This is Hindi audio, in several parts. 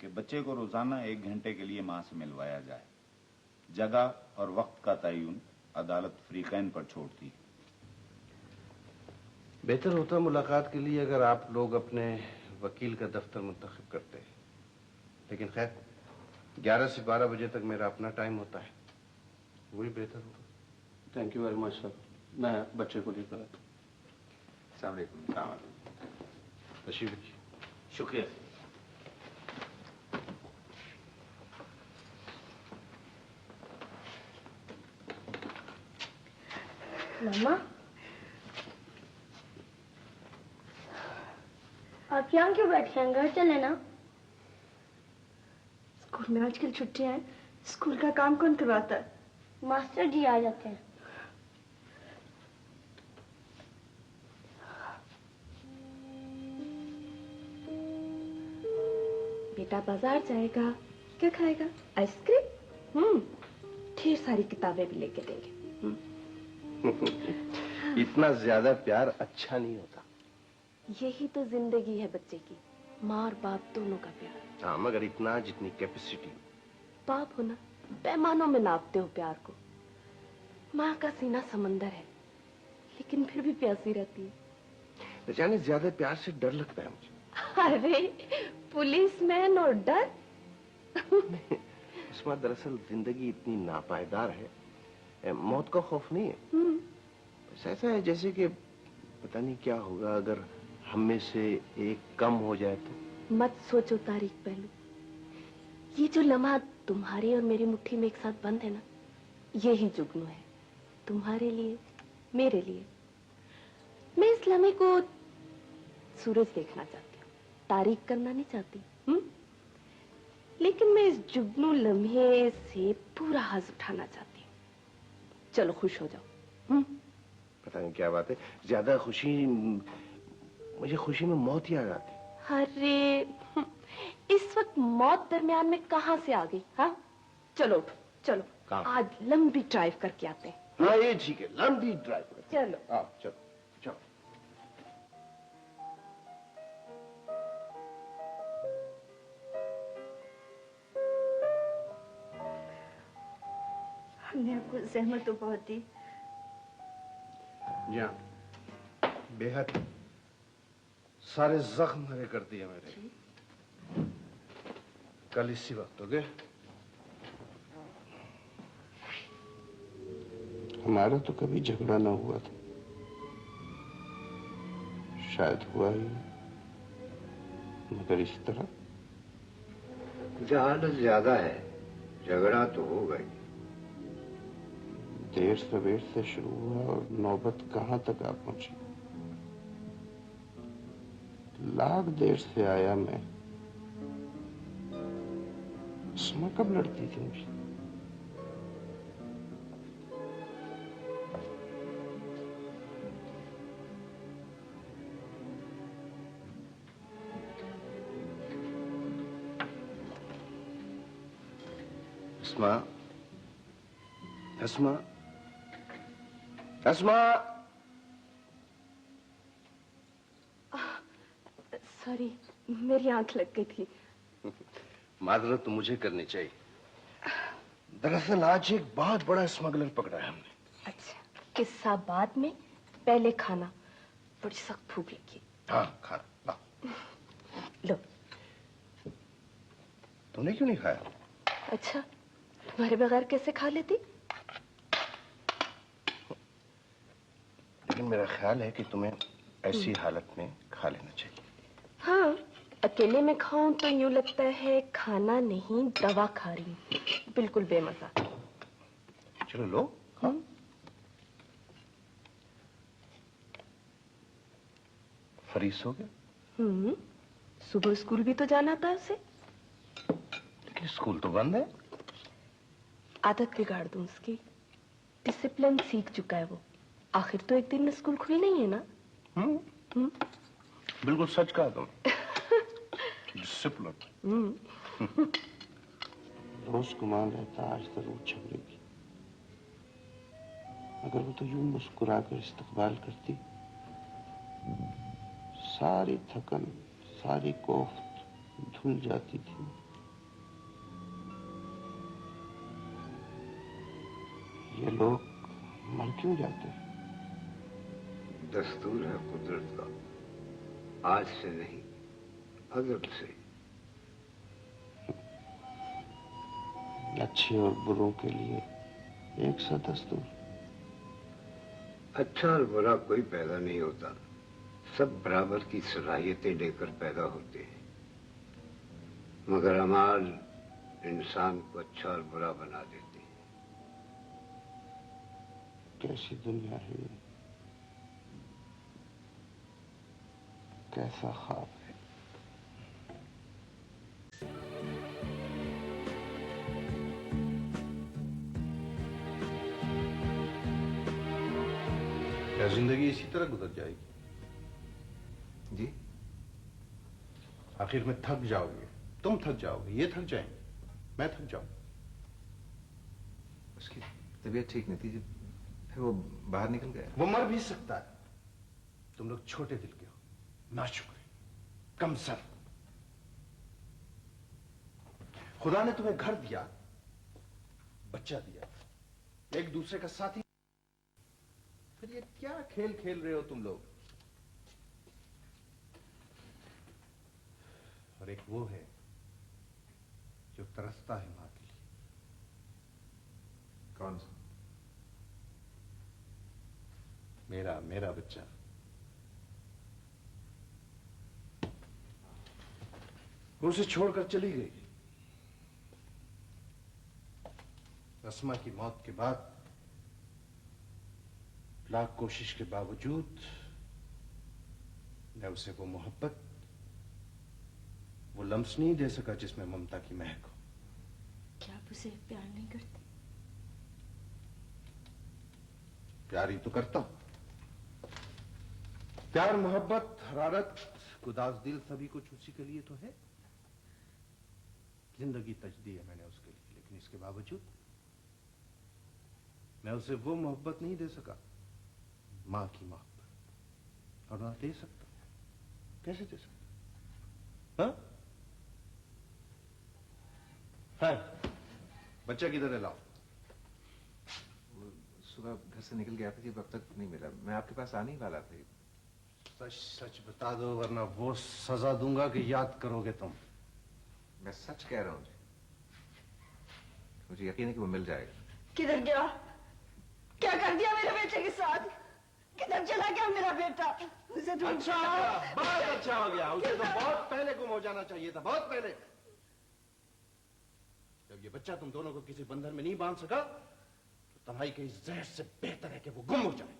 कि बच्चे को रोज़ाना एक घंटे के लिए माँ से मिलवाया जाए। जगह और वक्त का तयन अदालत फ्रीकैन पर छोड़ती है। बेहतर होता मुलाकात के लिए अगर आप लोग अपने वकील का दफ्तर मुंतखब करते लेकिन खैर 11 से 12 बजे तक मेरा अपना टाइम होता है। वही बेहतर होगा thank you very much sir मैं बच्चे को लेकर तशीफ रखिए। शुक्रिया। मम्मा आप यहाँ क्यों बैठे हैं? घर चले ना। स्कूल में आजकल छुट्टियाँ हैं। स्कूल का काम कौन करवाता है? मास्टर जी आ जाते हैं। बेटा बाज़ार जाएगा। क्या खाएगा? आइसक्रीम? हम्म ढेर सारी किताबें भी लेके देंगे। इतना ज़्यादा प्यार अच्छा नहीं होता। यही तो ज़िंदगी है बच्चे की। माँ और बाप दोनों का प्यार। हाँ मगर इतना जितनी कैपेसिटी बाप हो ना पैमानों में नापते हो प्यार को। माँ का सीना समंदर है लेकिन फिर भी प्यासी रहती है। जाने ज़्यादा प्यार से डर लगता है मुझे। अरे पुलिस मैन और डर। इसमें दरअसल ज़िंदगी इतनी नापायदार है मौत का खौफ नहीं है। हम्म, बस ऐसा है जैसे कि पता नहीं क्या होगा अगर हम में से एक कम हो जाए तो। मत सोचो तारीख पहलू। ये जो लम्हा तुम्हारे और मेरी मुट्ठी में एक साथ बंद है ना यही जुगनू है। तुम्हारे लिए मेरे लिए। मैं इस लम्हे को सूरज देखना चाहती हूँ तारीख करना नहीं चाहती हुँ? लेकिन मैं इस जुगनू लम्हे से पूरा हज उठाना चाहती हूँ। चलो खुश हो जाओ। हुँ? पता नहीं क्या बात है। ज़्यादा खुशी मुझे खुशी में मौत ही आ जाती अरे हम्म, इस वक्त मौत दरमियान में कहा से आ गई हाँ? चलो उठो, चलो। आज लंबी ड्राइव करके आते हैं। हाँ ये ठीक है लंबी ड्राइव चलो। आ, चलो। हमने आपको जहमत तो बहुत दी जी हाँ। बेहद सारे जख्म हरे कर दिए मेरे। कल इसी वक्त हो गए हमारा तो कभी झगड़ा ना हुआ था। शायद हुआ ही मगर इस तरह? जहालत ज़्यादा है झगड़ा तो हो। गई देर सवेर से शुरू हुआ और नौबत कहाँ तक आ पहुँची? लाख देर से आया मैं। उसमें कब लड़ती थी मुझे? अस्मा अस्मा अस्मा सॉरी मेरी आँख लग गई थी। माजरत तो मुझे करनी चाहिए। दरअसल आज एक बहुत बड़ा स्मगलर पकड़ा है हमने। अच्छा किस्सा बाद में? पहले खाना। बड़ी सख्त भूख लगी। हाँ खा ला। लो। तूने क्यों नहीं खाया? अच्छा तुम्हारे बगैर कैसे खा लेती? मेरा ख्याल है कि तुम्हें ऐसी हालत में खा लेना चाहिए। हाँ अकेले में खाऊं तो यूँ लगता है खाना नहीं दवा खा रही बिल्कुल बेमजा। चलो लो खाओ। फरीस हो गया? हम्म सुबह स्कूल भी तो जाना था उसे। लेकिन स्कूल तो बंद है। आदत बिगाड़ दूँ उसकी। डिसिप्लिन सीख चुका है वो। आखिर तो एक दिन में स्कूल खुलना नहीं है ना? हम्म। हम्म। बिल्कुल सच कहा तुम हम्म। रोज कुमार रहता आज तो ज़रूर छबरेगी अगर वो तो यूँ मुस्कुरा कर इस्तकबाल करती। सारी थकन सारी कोफ्त धुल जाती थी। ये लोग मर क्यों जाते हैं? दस्तूर है कुदरत का। आज से नहीं अजब से। अच्छे और बुरों के लिए एक सा दस्तूर। अच्छा और बुरा कोई पैदा नहीं होता। सब बराबर की सलाहियतें लेकर पैदा होते हैं। मगर अमाल इंसान को अच्छा और बुरा बना देते हैं। कैसी दुनिया है कैसा ख्वाब है क्या ज़िंदगी इसी तरह गुजर जाएगी? जी। आखिर में थक जाओगे। तुम थक जाओगे ये थक जाएँगे। मैं थक जाऊँ। उसकी तबीयत ठीक नहीं थी फिर वो बाहर निकल गया। वो मर भी सकता है। तुम लोग छोटे दिल के ना शुक्र कम सर। खुदा ने तुम्हें घर दिया, बच्चा दिया, एक दूसरे का साथी। फिर ये क्या खेल खेल रहे हो तुम लोग? और एक वो है जो तरसता है माँ के लिए। कौन सा? मेरा मेरा बच्चा। वो उसे छोड़कर चली गई। रस्मा की मौत के बाद लाख कोशिश के बावजूद मैं उसे वो मोहब्बत वो लम्स नहीं दे सका जिसमें ममता की महक हो। क्या आप उसे प्यार नहीं करते? प्यार ही तो करता हूँ। प्यार मोहब्बत हरारत गुदास दिल सभी कुछ उसी के लिए तो है। ज़िंदगी तज दी है मैंने उसके लिए लेकिन इसके बावजूद मैं उसे वो मोहब्बत नहीं दे सका। माँ की मोहब्बत। और ना दे सकता कैसे दे सकता हाँ? हाँ? बच्चा किधर है? लाओ। सुबह घर से निकल गया था जब अब तक नहीं मिला। मैं आपके पास आने ही वाला था। सच सच बता दो वरना वो सजा दूँगा कि याद करोगे तुम। मैं सच कह रहा हूँ जी मुझे यकीन है कि वो मिल जाएगा। किधर गया? क्या कर दिया मेरे बेटे के साथ? किधर चला गया मेरा बेटा? उसे ढूंढ अच्छा बहुत अच्छा हो गया। उसे तो बहुत पहले गुम हो जाना चाहिए था बहुत पहले। जब ये बच्चा तुम दोनों को किसी बंधन में नहीं बाँध सका तो तन्हाई के इस जहर से बेहतर है कि वो गुम हो जाए।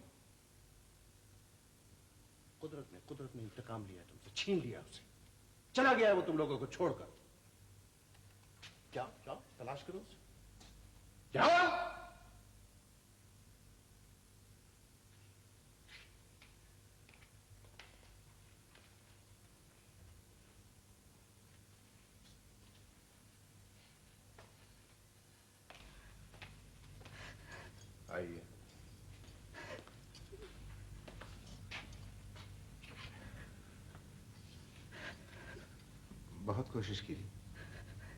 कुदरत ने कुदरत ने इंतकाम लिया तुमसे छीन लिया उसे। चला गया है वो तुम लोगों को छोड़कर। क्या जाओ तलाश करो जाओ आइए बहुत कोशिश की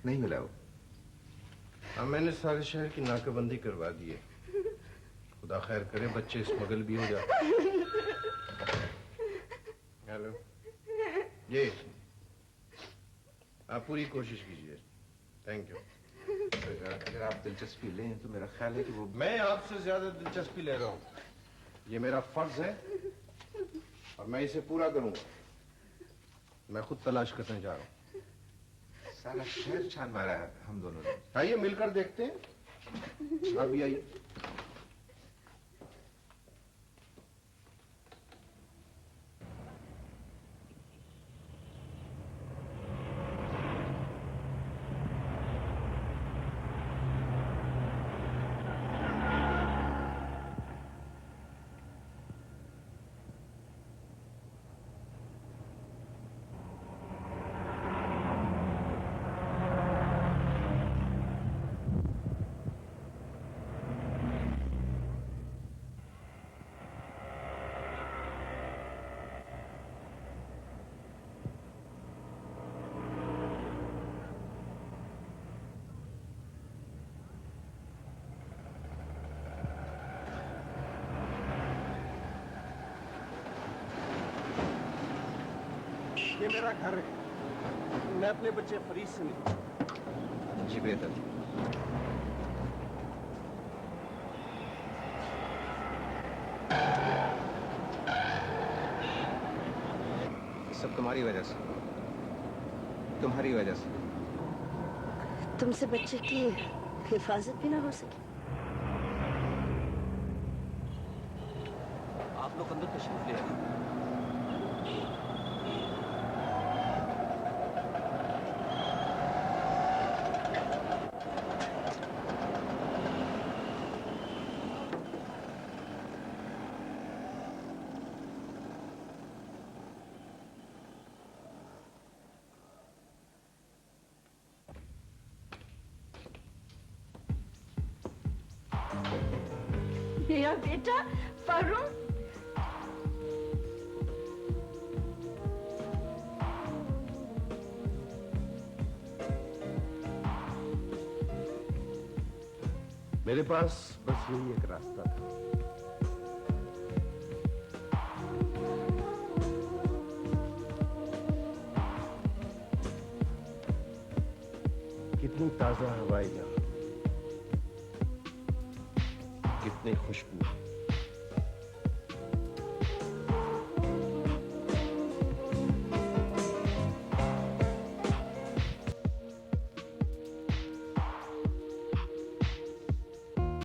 नहीं मिला वो अब मैंने सारे शहर की नाकाबंदी करवा दी है। खुदा खैर करे बच्चे स्मगल भी हो जाते हेलो। ये आप पूरी कोशिश कीजिए। थैंक यू अगर अगर आप दिलचस्पी लें तो मेरा ख्याल है कि वो मैं आपसे ज़्यादा दिलचस्पी ले रहा हूँ। ये मेरा फ़र्ज़ है और मैं इसे पूरा करूँगा। मैं खुद तलाश करने जा रहा हूँ। सारा शहर छान मारा है हम दोनों ने। आइए मिलकर देखते हैं। अभी आइए ये मेरा घर है। मैं अपने बच्चे फरीद से मिलूं जी बेहतर। सब तुम्हारी वजह से। तुम्हारी वजह से। तुमसे बच्चे की हिफाजत भी ना हो सकी। मेरा बेटा फरुण मेरे पास बस यही एक रास्ता था। कितनी ताज़ा हवाई हवाएँ यहाँ कितने खुशबू